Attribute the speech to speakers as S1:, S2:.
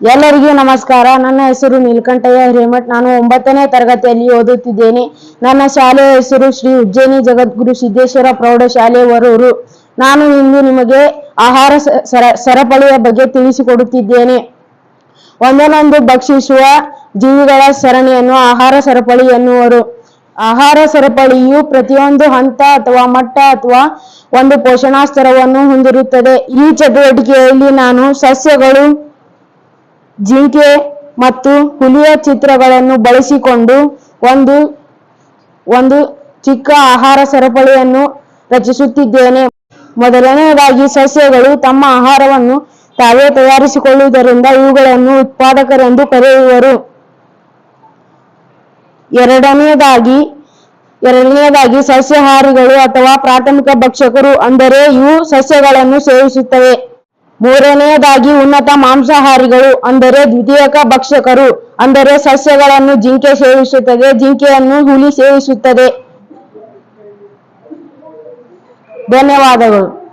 S1: ಎಲ್ಲರಿಗೂ ನಮಸ್ಕಾರ. ನನ್ನ ಹೆಸರು ನೀಲಕಂಠಯ್ಯ ಹಿರೇಮಠ್. ನಾನು ಒಂಬತ್ತನೇ ತರಗತಿಯಲ್ಲಿ ಓದುತ್ತಿದ್ದೇನೆ. ನನ್ನ ಶಾಲೆಯ ಹೆಸರು ಶ್ರೀ ಉಜ್ಜಯಿನಿ ಜಗದ್ಗುರು ಸಿದ್ದೇಶ್ವರ ಪ್ರೌಢಶಾಲೆ ವರೂರು. ನಾನು ಇಂದು ನಿಮಗೆ ಆಹಾರ ಸರಪಳಿಯ ಬಗ್ಗೆ ತಿಳಿಸಿಕೊಡುತ್ತಿದ್ದೇನೆ. ಒಂದನೊಂದು ಭಕ್ಷಿಸುವ ಜೀವಿಗಳ ಸರಣಿಯನ್ನು, ಆಹಾರ ಸರಪಳಿ ಎನ್ನುವರು. ಆಹಾರ ಸರಪಳಿಯು ಪ್ರತಿಯೊಂದು ಹಂತ ಅಥವಾ ಮಟ್ಟ ಅಥವಾ ಒಂದು ಪೋಷಣಾ ಸ್ತರವನ್ನು ಹೊಂದಿರುತ್ತದೆ. ಈ ಚಟುವಟಿಕೆಯಲ್ಲಿ ನಾನು ಸಸ್ಯಗಳು ಜಿಂಕೆ ಮತ್ತು ಹುಲಿಯ ಚಿತ್ರಗಳನ್ನು ಬಳಸಿಕೊಂಡು ಒಂದು ಒಂದು ಚಿಕ್ಕ ಆಹಾರ ಸರಪಳಿಯನ್ನು ರಚಿಸುತ್ತಿದ್ದೇನೆ. ಮೊದಲನೆಯದಾಗಿ ಸಸ್ಯಗಳು ತಮ್ಮ ಆಹಾರವನ್ನು ತಾವೇ ತಯಾರಿಸಿಕೊಳ್ಳುವುದರಿಂದ ಇವುಗಳನ್ನು ಉತ್ಪಾದಕರೆಂದು ಕರೆಯುವರು. ಎರಡನೆಯದಾಗಿ ಎರಡನೆಯದಾಗಿ ಸಸ್ಯಹಾರಿಗಳು ಅಥವಾ ಪ್ರಾಥಮಿಕ ಭಕ್ಷಕರು ಅಂದರೆ ಇವು ಸಸ್ಯಗಳನ್ನು ಸೇವಿಸುತ್ತವೆ. ಮೂರನೆಯದಾಗಿ ಉನ್ನತ ಮಾಂಸಾಹಾರಿಗಳು ಅಂದರೆ ದ್ವಿತೀಯಕ ಭಕ್ಷಕರು ಅಂದರೆ ಸಸ್ಯಗಳನ್ನು ಜಿಂಕೆ ಸೇವಿಸುತ್ತದೆ ಜಿಂಕೆಯನ್ನು ಹುಲಿ ಸೇವಿಸುತ್ತದೆ. ಧನ್ಯವಾದಗಳು.